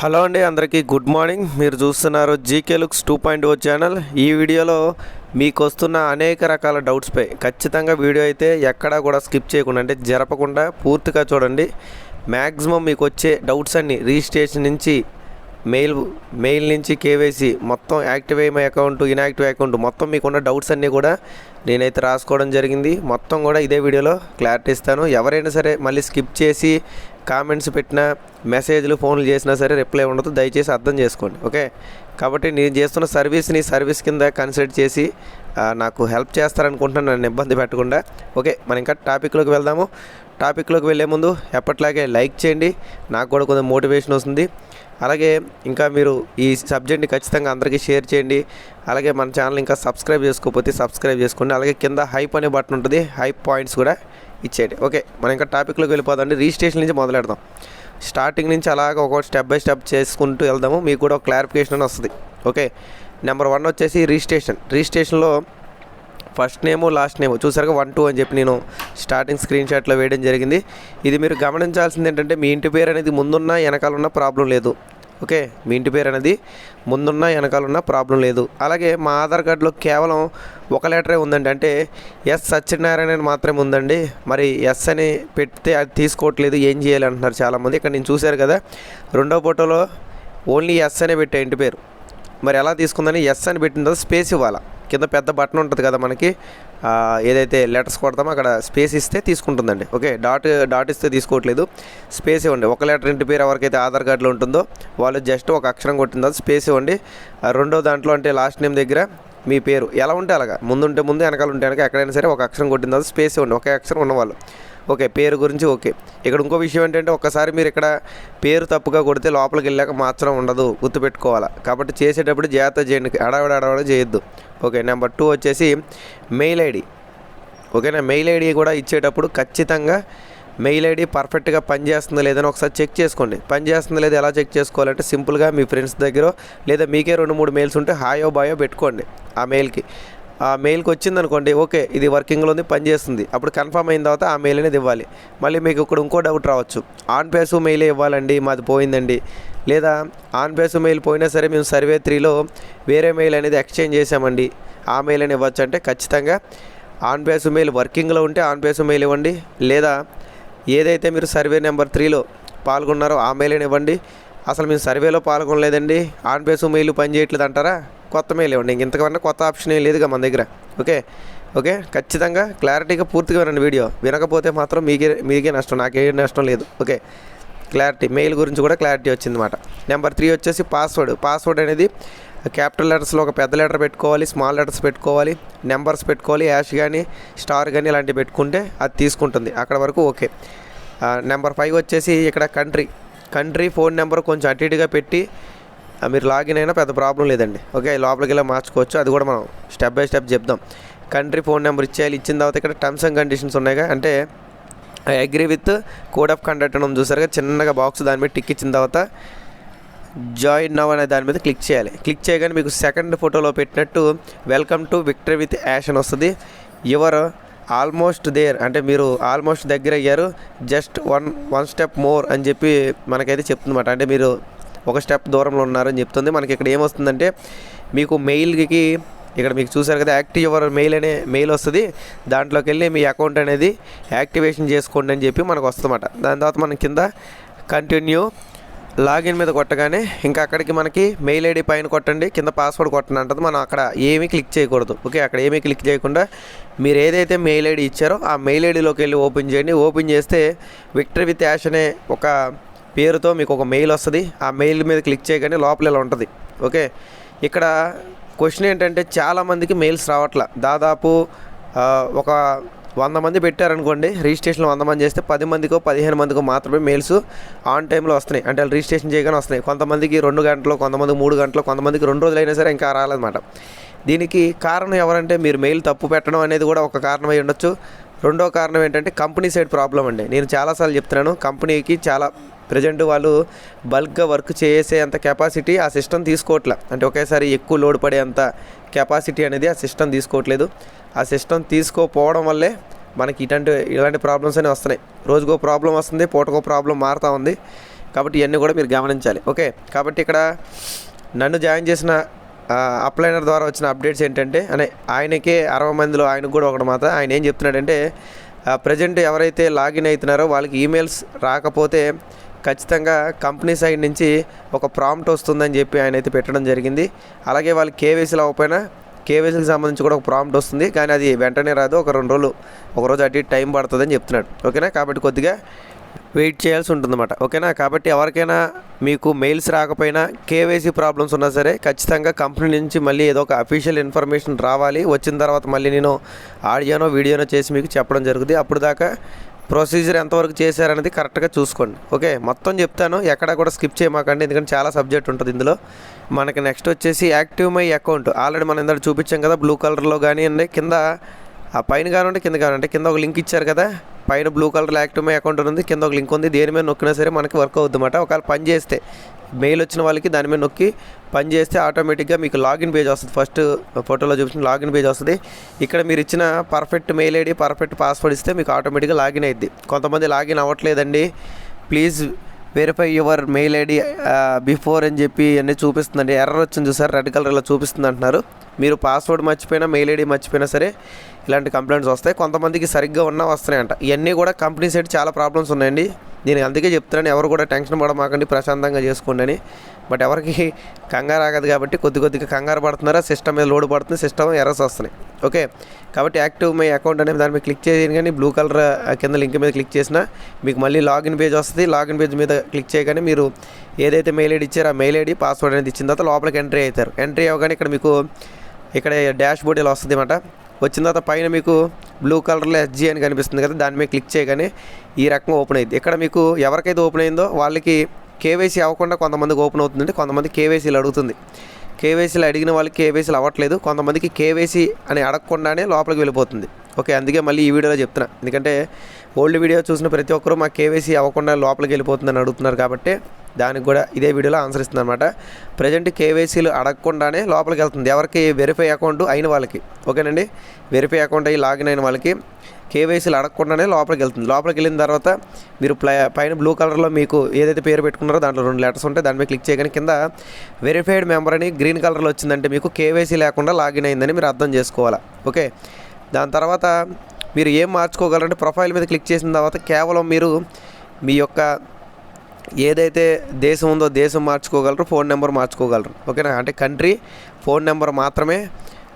Hello అండి అందరికీ good morning. మీరు చూస్తున్నారు GK looks two point O channel. ఈ వీడియోలో మీకు వస్తున్న అనేక రకాల డౌట్స్పై ఖచ్చితంగా వీడియో అయితే ఎక్కడా కూడా స్కిప్ చేయకుండా అంటే జరపకుండా పూర్తిగా చూడండి. మ్యాక్సిమం మీకు వచ్చే డౌట్స్ అన్ని రిజిస్ట్రేషన్ నుంచి మెయిల్ మెయిల్ నుంచి కేవైసీ మొత్తం యాక్టివ్ అయ్యే అకౌంట్ ఇన్యాక్టివ్ అకౌంట్ మొత్తం మీకున్న డౌట్స్ అన్నీ కూడా నేనైతే రాసుకోవడం జరిగింది. మొత్తం కూడా ఇదే వీడియోలో క్లారిటీ ఇస్తాను. ఎవరైనా సరే మళ్ళీ స్కిప్ చేసి కామెంట్స్ పెట్టినా మెసేజ్లు ఫోన్లు చేసినా సరే రిప్లై ఉండదు. దయచేసి అర్థం చేసుకోండి ఓకే? కాబట్టి నేను చేస్తున్న సర్వీస్ని సర్వీస్ కింద కన్సిడర్ చేసి నాకు హెల్ప్ చేస్తారనుకుంటున్నాను నన్ను ఇబ్బంది పెట్టకుండా. ఓకే మనం ఇంకా టాపిక్లోకి వెళ్దాము. టాపిక్లోకి వెళ్ళే ముందు ఎప్పట్లాగే లైక్ చేయండి. నాకు కూడా కొంచెం మోటివేషన్ వస్తుంది. అలాగే ఇంకా మీరు ఈ సబ్జెక్ట్ని ఖచ్చితంగా అందరికీ షేర్ చేయండి. అలాగే మన ఛానల్ ఇంకా సబ్స్క్రైబ్ చేసుకోకపోతే సబ్స్క్రైబ్ చేసుకోండి. అలాగే కింద హైప్ అనే బటన్ ఉంటుంది. హైప్ పాయింట్స్ కూడా ఇచ్చేయండి. ఓకే మనం ఇంకా టాపిక్లోకి వెళ్ళిపోదండి రిజిస్ట్రేషన్ నుంచి మొదలెడదాం. స్టార్టింగ్ నుంచి అలాగ ఒక స్టెప్ బై స్టెప్ చేసుకుంటూ వెళ్దాము. మీకు కూడా ఒక క్లారిఫికేషన్ అని వస్తుంది. ఓకే నెంబర్ వన్ వచ్చేసి రిజిస్ట్రేషన్. రిజిస్ట్రేషన్లో ఫస్ట్ నేము లాస్ట్ నేము. చూసారుగా వన్ టూ అని చెప్పి నేను స్టార్టింగ్ స్క్రీన్ షాట్లో వేయడం జరిగింది. ఇది మీరు గమనించాల్సింది ఏంటంటే మీ ఇంటి పేరు అనేది ముందున్న వెనకాల ఉన్న ప్రాబ్లం లేదు. ఓకే మీ ఇంటి పేరు అనేది ముందున్న వెనకాల ఉన్న ప్రాబ్లం లేదు. అలాగే మా ఆధార్ కార్డులో కేవలం ఒక లెటరే ఉందండి. అంటే ఎస్ సత్యనారాయణ అని మాత్రమే ఉందండి. మరి ఎస్ అని పెడితే అది తీసుకోవట్లేదు ఏం చేయాలి అంటున్నారు చాలామంది. ఇక్కడ నేను చూశారు కదా రెండో ఫోటోలో ఓన్లీ ఎస్ అనే పెట్టే ఇంటి పేరు. మరి ఎలా తీసుకుందని ఎస్ అని పెట్టిన తర్వాత స్పేస్ ఇవ్వాలా? కింద పెద్ద బటన్ ఉంటుంది కదా మనకి. ఏదైతే లెటర్స్ కొడతామో అక్కడ స్పేస్ ఇస్తే తీసుకుంటుందండి. ఓకే డాట్ డాట్ ఇస్తే తీసుకోవట్లేదు. స్పేస్ ఇవ్వండి. ఒక లెటర్ ఇంటి పేరు ఎవరికైతే ఆధార్ కార్డులో ఉంటుందో వాళ్ళు జస్ట్ ఒక అక్షరం కొట్టిన తర్వాత స్పేస్ ఇవ్వండి. రెండో దాంట్లో అంటే లాస్ట్ నేమ్ దగ్గర మీ పేరు. ఎలా ఉంటే అలాగా? ముందుంటే ముందు వెనకాల ఉంటే వెనక ఎక్కడైనా సరే ఒక అక్షరం కొట్టిన తర్వాత స్పేస్ ఇవ్వండి. ఒకే అక్షరం ఉన్నవాళ్ళు. ఓకే పేరు గురించి ఓకే. ఇక్కడ ఇంకో విషయం ఏంటంటే ఒక్కసారి మీరు ఇక్కడ పేరు తప్పుగా కొడితే లోపలికి వెళ్ళాక మాత్రం ఉండదు గుర్తుపెట్టుకోవాలా. కాబట్టి చేసేటప్పుడు జాగ్రత్త చేయండి అడవడ అడవడ చేయొద్దు. ఓకే నెంబర్ టూ వచ్చేసి మెయిల్ ఐడి. ఓకేనా మెయిల్ ఐడి కూడా ఇచ్చేటప్పుడు ఖచ్చితంగా మెయిల్ ఐడి పర్ఫెక్ట్గా పనిచేస్తుందో లేదని ఒకసారి చెక్ చేసుకోండి. పనిచేస్తుందో లేదా ఎలా చెక్ చేసుకోవాలంటే సింపుల్గా మీ ఫ్రెండ్స్ దగ్గర లేదా మీకే రెండు మూడు మెయిల్స్ ఉంటే హాయో బాయో పెట్టుకోండి ఆ మెయిల్కి. ఆ మెయిల్కి వచ్చింది అనుకోండి ఓకే ఇది వర్కింగ్లో ఉంది పనిచేస్తుంది అప్పుడు కన్ఫర్మ్ అయిన తర్వాత ఆ మెయిల్ అనేది ఇవ్వాలి. మళ్ళీ మీకు ఇక్కడ ఇంకో డౌట్ రావచ్చు. ఆన్ పేసు మెయిలే ఇవ్వాలండి మాది పోయిందండి. లేదా ఆన్ పేసు మెయిల్ పోయినా సరే మేము సర్వే త్రీలో వేరే మెయిల్ అనేది ఎక్స్చేంజ్ చేసామండి ఆ మెయిల్ అని ఇవ్వచ్చు అంటే ఖచ్చితంగా ఆన్ బేస్ మెయిల్ వర్కింగ్లో ఉంటే ఆన్ బేస్ మెయిల్ ఇవ్వండి. లేదా ఏదైతే మీరు సర్వే నెంబర్ త్రీలో పాల్గొన్నారో ఆ మెయిల్ అని ఇవ్వండి. అసలు మేము సర్వేలో పాల్గొనలేదండి. ఆన్ బేస్ మెయిల్ పని చేయట్లేదు అంటారా? కొత్త మెయిల్ ఇవ్వండి. ఇంక ఇంతకన్నా కొత్త ఆప్షన్ ఏం లేదుగా మన దగ్గర. ఓకే? ఓకే? ఖచ్చితంగా క్లారిటీగా పూర్తిగా వినండి వీడియో. వినకపోతే మాత్రం మీకే మీకే నష్టం నాకే నష్టం లేదు. ఓకే? క్లారిటీ మెయిల్ గురించి కూడా క్లారిటీ వచ్చిందన్నమాట. నెంబర్ త్రీ వచ్చేసి పాస్వర్డ్. పాస్వర్డ్ అనేది క్యాపిటల్ లెటర్స్లో ఒక పెద్ద లెటర్ పెట్టుకోవాలి స్మాల్ లెటర్స్ పెట్టుకోవాలి నెంబర్స్ పెట్టుకోవాలి యాష్ కానీ స్టార్ కానీ ఇలాంటివి పెట్టుకుంటే అది తీసుకుంటుంది. అక్కడ వరకు ఓకే. నెంబర్ ఫైవ్ వచ్చేసి ఇక్కడ కంట్రీ. కంట్రీ ఫోన్ నెంబర్ కొంచెం అటు ఇటుగా పెట్టి మీరు లాగిన్ అయినా పెద్ద ప్రాబ్లం లేదండి. ఓకే లోపలికి ఇలా మార్చుకోవచ్చు. అది కూడా మనం స్టెప్ బై స్టెప్ చెప్దాం. కంట్రీ ఫోన్ నెంబర్ ఇచ్చేయాలి. ఇచ్చిన తర్వాత ఇక్కడ టర్మ్స్ అండ్ కండిషన్స్ ఉన్నాయిగా అంటే I agree with code of conduct అని చూసారుగా చిన్నగా బాక్స్ దాని మీద టిక్ ఇచ్చిన తర్వాత జాయిన్ నవ్ అనే దాని మీద క్లిక్ చేయాలి. క్లిక్ చేయగానే మీకు సెకండ్ ఫోటోలో పెట్టినట్టు welcome to victory with Yash అని వస్తుంది. Your almost there. అంటే మీరు ఆల్మోస్ట్ దగ్గర అయ్యారు. Just one one step more అని చెప్పి మనకైతే చెప్తుందన్నమాట. అంటే మీరు ఒక స్టెప్ దూరంలో ఉన్నారని చెప్తుంది. మనకి ఇక్కడ ఏమొస్తుందంటే మీకు మెయిల్కి ఇక్కడ మీకు చూసారు కదా యాక్టివ్ యువర్ మెయిల్ అనే మెయిల్ వస్తుంది. దాంట్లోకి వెళ్ళి మీ అకౌంట్ అనేది యాక్టివేషన్ చేసుకోండి అని చెప్పి మనకు వస్తుందన్నమాట. దాని తర్వాత మనం కింద కంటిన్యూ లాగిన్ మీద కొట్టగానే ఇంకా అక్కడికి మనకి మెయిల్ ఐడి పైన కొట్టండి కింద పాస్వర్డ్ కొట్టండి అంటది. మనం అక్కడ ఏమీ క్లిక్ చేయకూడదు. ఓకే? అక్కడ ఏమీ క్లిక్ చేయకుండా మీరు ఏదైతే మెయిల్ ఐడి ఇచ్చారో ఆ మెయిల్ ఐడిలోకి వెళ్ళి ఓపెన్ చేయండి. ఓపెన్ చేస్తే విక్టరీ విత్ యాష్ అనే ఒక పేరుతో మీకు ఒక మెయిల్ వస్తుంది. ఆ మెయిల్ మీద క్లిక్ చేయగానే లోపల ఇలా ఉంటుంది. ఓకే? ఇక్కడ క్వశ్చన్ ఏంటంటే చాలామందికి మెయిల్స్ రావట్లా. దాదాపు ఒక వంద మంది పెట్టారనుకోండి రిజిస్ట్రేషన్లో వంద మంది చేస్తే పది మందికో పదిహేను మందికో మాత్రమే మెయిల్స్ ఆన్ టైంలో వస్తున్నాయి. అంటే వాళ్ళు రిజిస్ట్రేషన్ చేయగానే వస్తున్నాయి. కొంతమందికి రెండు గంటలు కొంతమందికి మూడు గంటలు కొంతమందికి రెండు రోజులు అయినా సరే ఇంకా రాలేదన్నమాట. దీనికి కారణం ఎవరంటే మీరు మెయిల్ తప్పు పెట్టడం అనేది కూడా ఒక కారణం అయి ఉండొచ్చు. రెండో కారణం ఏంటంటే కంపెనీ సైడ్ ప్రాబ్లం అండి. నేను చాలాసార్లు చెప్తున్నాను కంపెనీకి చాలా ప్రజెంట్ వాళ్ళు బల్క్గా వర్క్ చేసే అంత కెపాసిటీ ఆ సిస్టమ్ తీసుకోవట్లే అంటే ఒకేసారి ఎక్కువ లోడ్ పడే అంత కెపాసిటీ అనేది ఆ సిస్టమ్ తీసుకోవట్లేదు ఆ సిస్టమ్ తీసుకోపోవడం వల్లే మనకి ఇటువంటి ఇలాంటి ప్రాబ్లమ్స్ అనేవి వస్తున్నాయి. రోజుకో ప్రాబ్లం వస్తుంది పూటకో ప్రాబ్లం మారుతూ ఉంది. కాబట్టి ఇవన్నీ కూడా మీరు గమనించాలి. ఓకే కాబట్టి ఇక్కడ నన్ను జాయిన్ చేసిన అప్లైనర్ ద్వారా వచ్చిన అప్డేట్స్ ఏంటంటే అనే ఆయనకే అరవై మందిలో ఆయనకు కూడా ఒకటి మాత్రం ఆయన ఏం చెప్తున్నాడంటే ప్రజెంట్ ఎవరైతే లాగిన్ అవుతున్నారో వాళ్ళకి ఈమెయిల్స్ రాకపోతే ఖచ్చితంగా కంపెనీ సైడ్ నుంచి ఒక ప్రాంప్ట్ వస్తుందని చెప్పి ఆయన అయితే పెట్టడం జరిగింది. అలాగే వాళ్ళు కేవైసీలు అవ్వకపోయినా కేవైసీకి సంబంధించి కూడా ఒక ప్రాంప్ట్ వస్తుంది. కానీ అది వెంటనే రాదు. ఒక రెండు రోజులు ఒక రోజు అటు టైం పడుతుందని చెప్తున్నాడు. ఓకేనా? కాబట్టి కొద్దిగా వెయిట్ చేయాల్సి ఉంటుందన్నమాట. ఓకేనా? కాబట్టి ఎవరికైనా మీకు మెయిల్స్ రాకపోయినా కేవైసీ ప్రాబ్లమ్స్ ఉన్నా సరే ఖచ్చితంగా కంపెనీ నుంచి మళ్ళీ ఏదో ఒక అఫీషియల్ ఇన్ఫర్మేషన్ రావాలి. వచ్చిన తర్వాత మళ్ళీ నేను ఆడియోనో వీడియోనో చేసి మీకు చెప్పడం జరుగుతుంది. అప్పుడు దాకా ప్రొసీజర్ ఎంతవరకు చేశారనేది కరెక్ట్గా చూసుకోండి. ఓకే? మొత్తం చెప్తాను. ఎక్కడ కూడా స్కిప్ చేయమాకండి. ఎందుకంటే చాలా సబ్జెక్ట్ ఉంటుంది ఇందులో. మనకి నెక్స్ట్ వచ్చేసి యాక్టివ్ మై అకౌంట్. ఆల్రెడీ మనం ఇందాక చూపించాం కదా బ్లూ కలర్లో కానివ్వండి కింద ఆ పైన కానివ్వండి కింద కానివ్వండి. కింద ఒక లింక్ ఇచ్చారు కదా పైన blue colour active my account ఉంది కింద ఒక లింక్ ఉంది. దేని మీద నొక్కినా సరే మనకి వర్క్ అవుతుంది అనమాట ఒకవేళ పని చేస్తే మెయిల్ వచ్చిన వాళ్ళకి దాని మీద నొక్కి పని చేస్తే ఆటోమేటిక్గా మీకు లాగిన్ పేజ్ వస్తుంది. ఫస్ట్ ఫోటోలో చూపించిన లాగిన్ పేజ్ వస్తుంది. ఇక్కడ మీరు ఇచ్చిన perfect mail ID perfect password ఇస్తే మీకు ఆటోమేటిక్గా లాగిన్ అయింది కొంతమంది login అవ్వట్లేదండి. Please verify your mail ID before అని చెప్పి అన్నీ చూపిస్తుందండి. ఎర్రర్ వచ్చింది చూసారు? రెడ్ కలర్లో చూపిస్తుంది అంటున్నారు. మీరు పాస్వర్డ్ మర్చిపోయినా మెయిల్ ఐడి మర్చిపోయినా సరే ఇలాంటి కంప్లైంట్స్ వస్తాయి. కొంతమందికి సరిగ్గా ఉన్నా వస్తున్నాయంట. ఇవన్నీ కూడా కంపెనీ సైడ్ చాలా ప్రాబ్లమ్స్ ఉన్నాయండి. నేను అందుకే చెప్తున్నాను ఎవరు కూడా టెన్షన్ పడమాకండి ప్రశాంతంగా చేసుకోండి అని. బట్ ఎవరికి కంగారు ఆగదు కాబట్టి కొద్ది కొద్దిగా కంగారు పడుతున్నారా సిస్టమ్ మీద లోడ్ పడుతుంది సిస్టమ్ ఎర్రర్స్ వస్తున్నాయి. ఓకే? కాబట్టి యాక్టివ్ మై అకౌంట్ అనేది దాని మీద క్లిక్ చేయను కానీ బ్లూ కలర్ కింద లింక్ మీద క్లిక్ చేసినా మీకు మళ్ళీ లాగిన్ పేజ్ వస్తుంది. లాగిన్ పేజ్ మీద క్లిక్ చేయగానే మీరు ఏదైతే మెయిల్ ఐడి ఇచ్చారో ఆ మెయిల్ ఐడి పాస్వర్డ్ అనేది ఇచ్చిన తర్వాత లోపలికి ఎంట్రీ అవుతారు. ఎంట్రీ అవ్వగానే ఇక్కడ మీకు ఇక్కడ డాష్ బోర్డ్ ఇలా వస్తుంది అన్నమాట వచ్చిన తర్వాత పైన మీకు బ్లూ కలర్లో ఎస్జీ అని కనిపిస్తుంది కదా దాని మీద క్లిక్ చేయగానే ఈ రకంగా ఓపెన్ అయింది ఇక్కడ మీకు ఎవరికైతే ఓపెన్ అయిందో వాళ్ళకి కేవైసీ అవ్వకుండా కొంతమందికి ఓపెన్ అవుతుందంటే కొంతమంది కేవైసీలు అడుగుతుంది. కేవైసీలు అడిగిన వాళ్ళకి కేవైసీలు అవ్వట్లేదు. కొంతమందికి కేవైసీ అని అడగకుండానే లోపలికి వెళ్ళిపోతుంది. ఓకే అందుకే మళ్ళీ ఈ వీడియోలో చెప్తున్నా. ఎందుకంటే ఓల్డ్ వీడియో చూసిన ప్రతి ఒక్కరూ మా కేవైసీ అవ్వకుండా లోపలికి వెళ్ళిపోతుందని అడుగుతున్నారు కాబట్టి దానికి కూడా ఇదే వీడియోలో ఆన్సర్ ఇస్తుంది అనమాట ప్రజెంట్ కేవైసీలు అడగకుండానే లోపలికి వెళ్తుంది. ఎవరికి వెరిఫై అకౌంట్ అయిన వాళ్ళకి. ఓకేనండి? వెరిఫై అకౌంట్ అయ్యి లాగిన్ అయిన వాళ్ళకి కేవైసీలు అడగకుండానే లోపలికి వెళ్తుంది. లోపలికి వెళ్ళిన తర్వాత మీరు పైన బ్లూ కలర్లో మీకు ఏదైతే పేరు పెట్టుకున్నారో దాంట్లో రెండు లెటర్స్ ఉంటాయి. దాని మీద క్లిక్ చేయగానే కింద వెరిఫైడ్ మెంబర్ అని గ్రీన్ కలర్లో వచ్చిందంటే మీకు కేవైసీ లేకుండా లాగిన్ అయిందని మీరు అర్థం చేసుకోవాలా. ఓకే? దాని తర్వాత మీరు ఏం మార్చుకోగలరంటే ప్రొఫైల్ మీద క్లిక్ చేసిన తర్వాత కేవలం మీరు మీ యొక్క ఏదైతే దేశం ఉందో దేశం మార్చుకోగలరు ఫోన్ నెంబర్ మార్చుకోగలరు. ఓకేనా? అంటే కంట్రీ ఫోన్ నెంబర్ మాత్రమే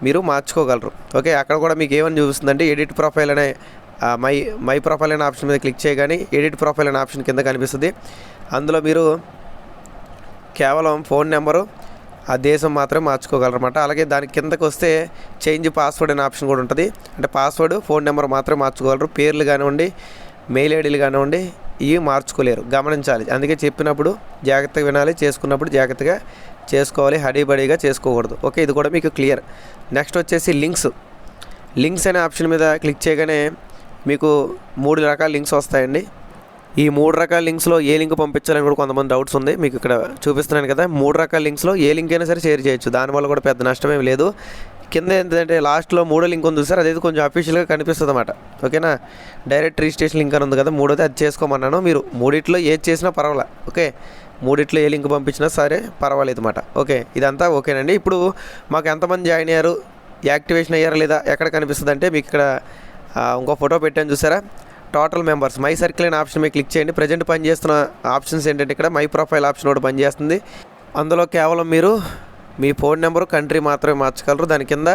మీరు మార్చుకోగలరు. ఓకే? అక్కడ కూడా మీకు ఏమని చూపిస్తుందంటే ఎడిట్ ప్రొఫైల్ అనే మై మై ప్రొఫైల్ అనే ఆప్షన్ మీద క్లిక్ చేయగానే ఎడిట్ ప్రొఫైల్ అనే ఆప్షన్ కింద కనిపిస్తుంది. అందులో మీరు కేవలం ఫోన్ నెంబరు ఆ దేశం మాత్రం మార్చుకోగలరమాట అలాగే దాని కిందకు వస్తే చేంజ్ పాస్వర్డ్ అనే ఆప్షన్ కూడా ఉంటుంది. అంటే పాస్వర్డ్ ఫోన్ నెంబర్ మాత్రం మార్చుకోగలరు. పేర్లు కానివ్వండి మెయిల్ ఐడీలు కానివ్వండి ఇవి మార్చుకోలేరు. గమనించాలి. అందుకే చెప్పినప్పుడు జాగ్రత్తగా వినాలి. చేసుకున్నప్పుడు జాగ్రత్తగా చేసుకోవాలి. హడీబడీగా చేసుకోకూడదు. ఓకే ఇది కూడా మీకు క్లియర్. నెక్స్ట్ వచ్చేసి లింక్స్. లింక్స్ అనే ఆప్షన్ మీద క్లిక్ చేయగానే మీకు మూడు రకాల లింక్స్ వస్తాయండి. ఈ మూడు రకాల లింక్స్లో ఏ లింక్ పంపించాలని కూడా కొంతమంది డౌట్స్ ఉంది. మీకు ఇక్కడ చూపిస్తున్నాను కదా. మూడు రకాల లింక్స్లో ఏ లింక్ అయినా సరే షేర్ చేయొచ్చు. దానివల్ల కూడా పెద్ద నష్టమేం లేదు. కింద ఏంటంటే లాస్ట్లో మూడో లింక్ ఉంది సార్. అదైతే కొంచెం అఫీషియల్గా కనిపిస్తుంది అన్నమాట ఓకేనా? డైరెక్ట్ రిజిస్ట్రేషన్ లింక్ అని ఉంది కదా. మూడోది అది చేసుకోమన్నాను. మీరు మూడిట్లో ఏది చేసినా పర్వాలే. ఓకే? మూడిట్లో ఏ లింక్ పంపించినా సరే పర్వాలేదు అనమాట ఓకే? ఇదంతా ఓకేనండి. ఇప్పుడు మాకు ఎంతమంది జాయిన్ అయ్యారు? యాక్టివేషన్ అయ్యారా లేదా? ఎక్కడ కనిపిస్తుంది అంటే మీకు ఇక్కడ ఇంకో ఫోటో పెట్టాను చూసారా? Total members. మై సర్కిల్ అనే ఆప్షన్ మీద క్లిక్ చేయండి. ప్రజెంట్ పనిచేస్తున్న ఆప్షన్స్ ఏంటంటే ఇక్కడ మై ప్రొఫైల్ ఆప్షన్ ఒకటి పనిచేస్తుంది అందులో కేవలం మీరు మీ ఫోన్ నెంబరు కంట్రీ మాత్రమే మార్చగలరు. దాని కింద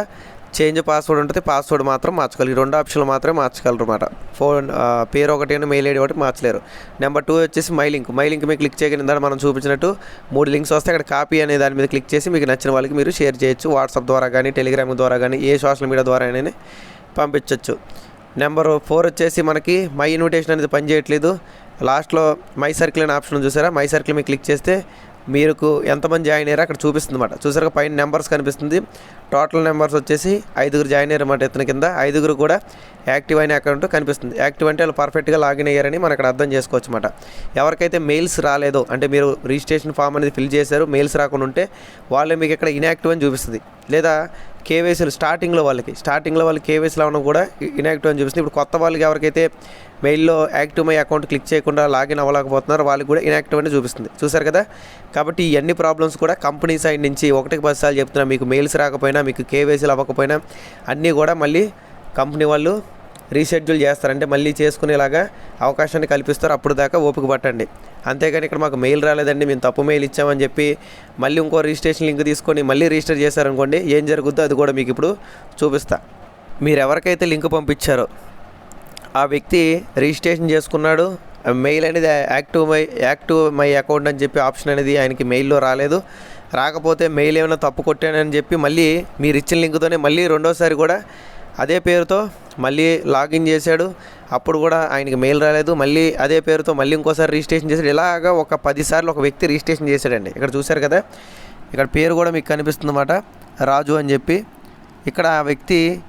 చేంజ్ పాస్వర్డ్ ఉంటుంది. పాస్వర్డ్ మాత్రం మార్చగలరు. ఈ రెండు ఆప్షన్లు మాత్రమే మార్చగలరు అనమాట ఫోన్ పేరు ఒకటి అని మెయిల్ ఐడి ఒకటి మార్చలేరు. నెంబర్ టూ వచ్చేసి మై లింక్. మై లింక్ మీద క్లిక్ చేయగలిగిన దాన్ని మనం చూపించినట్టు మూడు లింక్స్ వస్తే అక్కడ కాపీ అనే దాని మీద క్లిక్ చేసి మీకు నచ్చిన వాళ్ళకి మీరు షేర్ చేయొచ్చు. వాట్సాప్ ద్వారా కానీ టెలిగ్రామ్ ద్వారా కానీ ఏ సోషల్ మీడియా ద్వారా అయినా పంపించవచ్చు నెంబర్ ఫోర్ వచ్చేసి మనకి మై ఇన్విటేషన్ అనేది పనిచేయట్లేదు. లాస్ట్లో మై సర్కిల్ అనే ఆప్షన్ చూసారా? మై సర్కిల్ మీకు క్లిక్ చేస్తే మీకు ఎంతమంది జాయిన్ అయ్యారో అక్కడ చూపిస్తుంది అనమాట చూసారుగా పైన నెంబర్స్ కనిపిస్తుంది. టోటల్ నెంబర్స్ వచ్చేసి ఐదుగురు జాయిన్ అయ్యారు ఇతని కింద. ఐదుగురు కూడా యాక్టివ్ అయిన అకౌంట్ కనిపిస్తుంది. యాక్టివ్ అంటే వాళ్ళు పర్ఫెక్ట్గా లాగిన్ అయ్యారని మనం ఇక్కడ అర్థం చేసుకోవచ్చు అనమాట ఎవరికైతే మెయిల్స్ రాలేదో అంటే మీరు రిజిస్ట్రేషన్ ఫామ్ అనేది ఫిల్ చేశారు మెయిల్స్ రాకుండా ఉంటే వాళ్ళే మీకు ఇక్కడ ఇన్యాక్టివ్ అని చూపిస్తుంది. లేదా కేవైసీలు స్టార్టింగ్లో వాళ్ళకి. స్టార్టింగ్లో వాళ్ళు కేవైసీలు అవ్వడం కూడా ఇన్యాక్టివ్ అని చూపిస్తుంది. ఇప్పుడు కొత్త వాళ్ళకి ఎవరికైతే మెయిల్లో యాక్టివ్ మై అకౌంట్ క్లిక్ చేయకుండా లాగిన్ అవ్వలేకపోతున్నారు వాళ్ళకి కూడా ఇన్యాక్టివ్ అని చూపిస్తుంది. చూసారు కదా? కాబట్టి ఈ అన్ని ప్రాబ్లమ్స్ కూడా కంపెనీ సైడ్ నుంచి ఒకటికి పది సార్లు చెప్తున్నా మీకు మెయిల్స్ రాకపోయినా మీకు కేవైసీలు అవ్వకపోయినా అన్నీ కూడా మళ్ళీ కంపెనీ వాళ్ళు రీషెడ్యూల్ చేస్తారంటే మళ్ళీ చేసుకునేలాగా అవకాశాన్ని కల్పిస్తారు. అప్పుడు దాకా ఓపిక పట్టండి. అంతేగాని ఇక్కడ మాకు మెయిల్ రాలేదండి. మేము తప్పు మెయిల్ ఇచ్చామని చెప్పి మళ్ళీ ఇంకో రిజిస్ట్రేషన్ లింక్ తీసుకొని మళ్ళీ రిజిస్టర్ చేశారనుకోండి ఏం జరుగుద్దో అది కూడా మీకు ఇప్పుడు చూపిస్తా. మీరు ఎవరికైతే లింక్ పంపించారో ఆ వ్యక్తి రిజిస్ట్రేషన్ చేసుకున్నాడు. మెయిల్ అనేది active my active my account అని చెప్పి ఆప్షన్ అనేది ఆయనకి మెయిల్లో రాలేదు. రాకపోతే మెయిల్ ఏమైనా తప్పు కొట్టానని చెప్పి మళ్ళీ మీరు ఇచ్చిన లింక్తోనే మళ్ళీ రెండోసారి కూడా అదే పేరుతో మళ్ళీ లాగిన్ చేశాడు. అప్పుడు కూడా ఆయనకి మెయిల్ రాలేదు. మళ్ళీ అదే పేరుతో మళ్ళీ ఇంకోసారి రిజిస్ట్రేషన్ చేశాడు. ఇలాగా ఒక పదిసార్లు ఒక వ్యక్తి రిజిస్ట్రేషన్ చేశాడండి. ఇక్కడ చూశారు కదా? ఇక్కడ పేరు కూడా మీకు కనిపిస్తుంది అన్నమాట రాజు అని చెప్పి. ఇక్కడ ఆ వ్యక్తి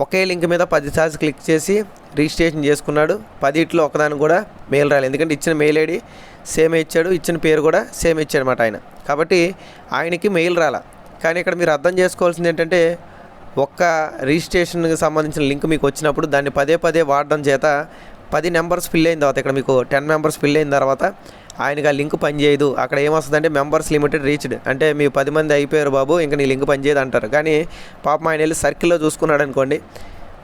ఒకే లింక్ మీద పది సార్లు క్లిక్ చేసి రిజిస్ట్రేషన్ చేసుకున్నాడు. పదిట్లో ఒకదానికి కూడా మెయిల్ రాలేదు. ఎందుకంటే ఇచ్చిన మెయిల్ ఐడి సేమ్ ఇచ్చాడు. ఇచ్చిన పేరు కూడా సేమ్ ఇచ్చాడు అనమాట ఆయన. కాబట్టి ఆయనకి మెయిల్ రాలా. కానీ ఇక్కడ మీరు అర్థం చేసుకోవాల్సింది ఏంటంటే ఒక్క రిజిస్ట్రేషన్కి సంబంధించిన లింక్ మీకు వచ్చినప్పుడు దాన్ని పదే పదే వాడడం చేత పది నెంబర్స్ ఫిల్ అయిన తర్వాత ఇక్కడ మీకు టెన్ మెంబర్స్ ఫిల్ అయిన తర్వాత ఆయనకి ఆ లింక్ పనిచేయదు. అక్కడ ఏమొస్తుందంటే మెంబర్స్ లిమిటెడ్ రీచ్డ్. అంటే మీ పది మంది అయిపోయారు బాబు ఇంకా నీ లింక్ పనిచేయదు అంటారు. కానీ పాపం ఆయన వెళ్ళి సర్కిల్లో చూసుకున్నాడు అనుకోండి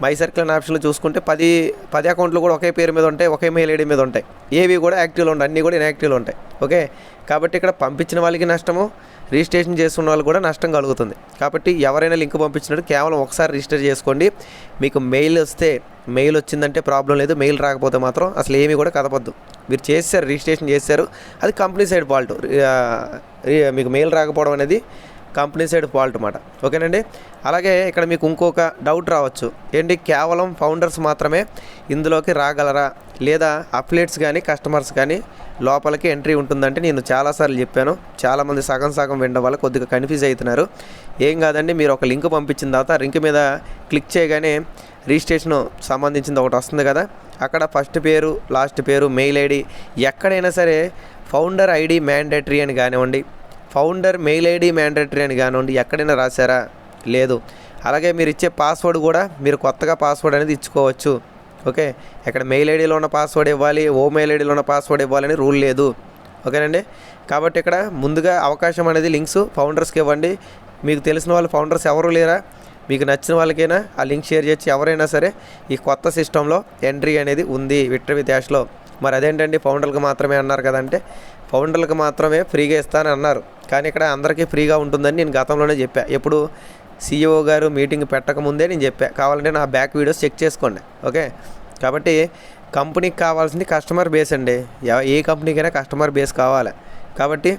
మై సర్కిల్ అనే ఆప్షన్లో చూసుకుంటే పది పది అకౌంట్లు కూడా ఒకే పేరు మీద ఉంటాయి ఒకే మెయిల్ ఐడి మీద ఉంటాయి. ఏవి కూడా యాక్టివ్లో ఉంటాయి అన్నీ కూడా ఇన్యాక్టివ్లో ఉంటాయి. ఓకే? కాబట్టి ఇక్కడ పంపించిన వాళ్ళకి నష్టము రిజిస్ట్రేషన్ చేసుకున్న వాళ్ళు కూడా నష్టం కలుగుతుంది. కాబట్టి ఎవరైనా లింక్ పంపించినట్టు కేవలం ఒకసారి రిజిస్టర్ చేసుకోండి. మీకు మెయిల్ వస్తే మెయిల్ వచ్చిందంటే ప్రాబ్లం లేదు. మెయిల్ రాకపోతే మాత్రం అసలు ఏమీ కూడా కదపద్దు. మీరు చేశారు రిజిస్ట్రేషన్ చేశారు అది కంపెనీ సైడ్ ఫాల్ట్. మీకు మెయిల్ రాకపోవడం అనేది కంపెనీ సైడ్ ఫాల్ట్ అన్నమాట. ఓకేనండి? అలాగే ఇక్కడ మీకు ఇంకొక డౌట్ రావచ్చు. ఏంటి? కేవలం ఫౌండర్స్ మాత్రమే ఇందులోకి రాగలరా? లేదా అప్లేట్స్ కానీ కస్టమర్స్ కానీ లోపలికి ఎంట్రీ ఉంటుందంటే నేను చాలాసార్లు చెప్పాను. చాలామంది సగం సగం వినడం వల్ల కొద్దిగా కన్ఫ్యూజ్ అవుతున్నారు. ఏం కాదండి? మీరు ఒక లింక్ పంపించిన తర్వాత లింక్ మీద క్లిక్ చేయగానే రిజిస్ట్రేషన్ సంబంధించింది ఒకటి వస్తుంది కదా? అక్కడ ఫస్ట్ పేరు లాస్ట్ పేరు మెయిల్ ఐడి ఎక్కడైనా సరే ఫౌండర్ ఐడి మ్యాండేటరీ అని కానివ్వండి ఫౌండర్ మెయిల్ ఐడి మ్యాండేటరీ అని కానివ్వండి ఎక్కడైనా రాశారా? లేదు. అలాగే మీరు ఇచ్చే పాస్వర్డ్ కూడా మీరు కొత్తగా పాస్వర్డ్ అనేది ఇచ్చుకోవచ్చు. ఓకే? ఇక్కడ మెయిల్ ఐడిలో ఉన్న పాస్వర్డ్ ఇవ్వాలి ఓ మెయిల్ ఐడిలో ఉన్న పాస్వర్డ్ ఇవ్వాలని రూల్ లేదు. ఓకేనండి? కాబట్టి ఇక్కడ ముందుగా అవకాశం అనేది లింక్స్ ఫౌండర్స్కి ఇవ్వండి. మీకు తెలిసిన వాళ్ళు ఫౌండర్స్ ఎవరు లేరా? మీకు నచ్చిన వాళ్ళకైనా ఆ లింక్ షేర్ చేసి ఎవరైనా సరే ఈ కొత్త సిస్టంలో ఎంట్రీ అనేది ఉంది విట్రవి విత్యాష్లో మరి అదేంటండి ఫౌండర్లకు మాత్రమే అన్నారు కదంటే ఫౌండర్లకు మాత్రమే ఫ్రీగా ఇస్తానని అన్నారు. కానీ ఇక్కడ అందరికీ ఫ్రీగా ఉంటుందని నేను గతంలోనే చెప్పా. ఎప్పుడు సీఈఓ గారు మీటింగ్ పెట్టకముందే నేను చెప్పా. కావాలంటే నా బ్యాక్ వీడియోస్ చెక్ చేసుకోండి. ఓకే? కాబట్టి కంపెనీకి కావాల్సింది కస్టమర్ బేస్ అండి. ఏ కంపెనీకైనా కస్టమర్ బేస్ కావాలి. కాబట్టి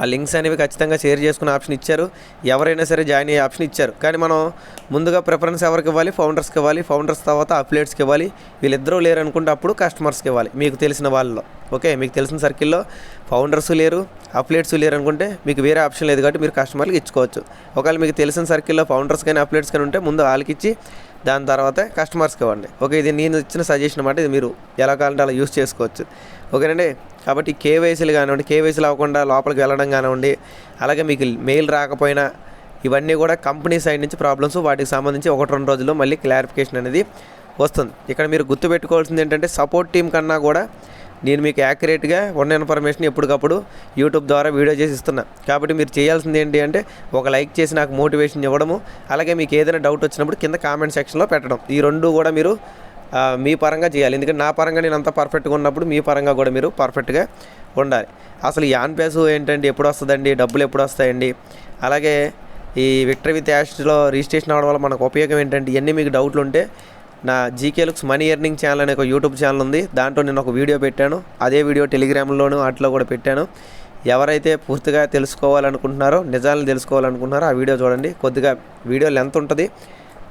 ఆ లింక్స్ అనేవి ఖచ్చితంగా షేర్ చేసుకునే ఆప్షన్ ఇచ్చారు. ఎవరైనా సరే జాయిన్ అయ్యే ఆప్షన్ ఇచ్చారు. కానీ మనం ముందుగా ప్రిఫరెన్స్ ఎవరికి ఇవ్వాలి? ఫౌండర్స్కి ఇవ్వాలి. ఫౌండర్స్ తర్వాత అప్లేట్స్కి ఇవ్వాలి. వీళ్ళిద్దరూ లేరు అనుకుంటే అప్పుడు కస్టమర్స్కి ఇవ్వాలి. మీకు తెలిసిన వాళ్ళలో. ఓకే? మీకు తెలిసిన సర్కిల్లో ఫౌండర్స్ లేరు అప్లేట్స్ లేరు అనుకుంటే మీకు వేరే ఆప్షన్ లేదు కాబట్టి మీరు కస్టమర్కి ఇచ్చుకోవచ్చు. ఒకవేళ మీకు తెలిసిన సర్కిల్లో ఫౌండర్స్ కానీ అప్లేట్స్ కానీ ఉంటే ముందు వాళ్ళకి ఇచ్చి దాని తర్వాత కస్టమర్స్కి ఇవ్వండి. ఓకే? ఇది నేను ఇచ్చిన సజెషన్ అన్నమాట. ఇది మీరు ఎలా కావాలంటే అలా యూస్ చేసుకోవచ్చు. ఓకేనండి? కాబట్టి కేవైసీలు కానివ్వండి కేవైసీలు అవ్వకుండా లోపలికి వెళ్ళడం కానివ్వండి అలాగే మీకు మెయిల్ రాకపోయినా ఇవన్నీ కూడా కంపెనీ సైడ్ నుంచి ప్రాబ్లమ్స్ వాటికి సంబంధించి ఒకటి రెండు రోజుల్లో మళ్ళీ క్లారిఫికేషన్ అనేది వస్తుంది. ఇక్కడ మీరు గుర్తుపెట్టుకోవాల్సింది ఏంటంటే సపోర్ట్ టీం కన్నా కూడా నేను మీకు యాక్యురేట్గా ఉన్న ఇన్ఫర్మేషన్ ఎప్పటికప్పుడు యూట్యూబ్ ద్వారా వీడియో చేసి ఇస్తున్నా. కాబట్టి మీరు చేయాల్సింది ఏంటి అంటే ఒక లైక్ చేసి నాకు మోటివేషన్ ఇవ్వడము అలాగే మీకు ఏదైనా డౌట్ వచ్చినప్పుడు కింద కామెంట్ సెక్షన్లో పెట్టడం. ఈ రెండు కూడా మీరు మీ పరంగా చేయాలి. ఎందుకంటే నా పరంగా నేను అంత పర్ఫెక్ట్గా ఉన్నప్పుడు మీ పరంగా కూడా మీరు పర్ఫెక్ట్గా ఉండాలి. అసలు యాన్ ఆన్ పేస్ ఏంటండి? ఎప్పుడు వస్తుందండి? డబ్బులు ఎప్పుడు వస్తాయండి? అలాగే ఈ విక్టరీ విత్ యాష్లో రిజిస్ట్రేషన్ అవడం వల్ల మనకు ఉపయోగం ఏంటంటే ఇవన్నీ మీకు డౌట్లు ఉంటే నా GK looks money earning channel అనే ఒక యూట్యూబ్ ఛానల్ ఉంది. దాంట్లో నేను ఒక వీడియో పెట్టాను. అదే వీడియో టెలిగ్రామ్లోను వాటిలో కూడా పెట్టాను. ఎవరైతే పూర్తిగా తెలుసుకోవాలనుకుంటున్నారో నిజాలను తెలుసుకోవాలనుకుంటున్నారో ఆ వీడియో చూడండి. కొద్దిగా వీడియో లెంత్ ఉంటుంది.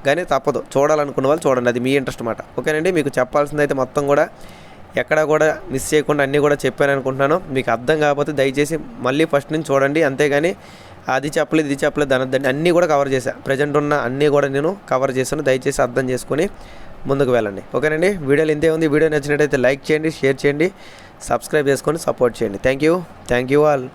కానీ తప్పదు. చూడాలనుకున్న వాళ్ళు చూడండి. అది మీ ఇంట్రెస్ట్ అనమాట ఓకేనండి? మీకు చెప్పాల్సింది అయితే మొత్తం కూడా ఎక్కడ కూడా మిస్ చేయకుండా అన్నీ కూడా చెప్పాను అనుకుంటున్నాను. మీకు అర్థం కాకపోతే దయచేసి మళ్ళీ ఫస్ట్ నుంచి చూడండి. అంతేగాని అది చెప్పలేదు ఇది చెప్పలేదు అనద్దండి. అన్నీ కూడా కవర్ చేశాను ప్రజెంట్ ఉన్న అన్నీ కూడా నేను కవర్ చేశాను. దయచేసి అర్థం చేసుకొని ముందుకు వెళ్ళండి. ఓకేనండి? వీడియోలు ఇంతే ఉంది. వీడియో నచ్చినట్టయితే లైక్ చేయండి షేర్ చేయండి సబ్స్క్రైబ్ చేసుకొని సపోర్ట్ చేయండి. Thank you thank you all.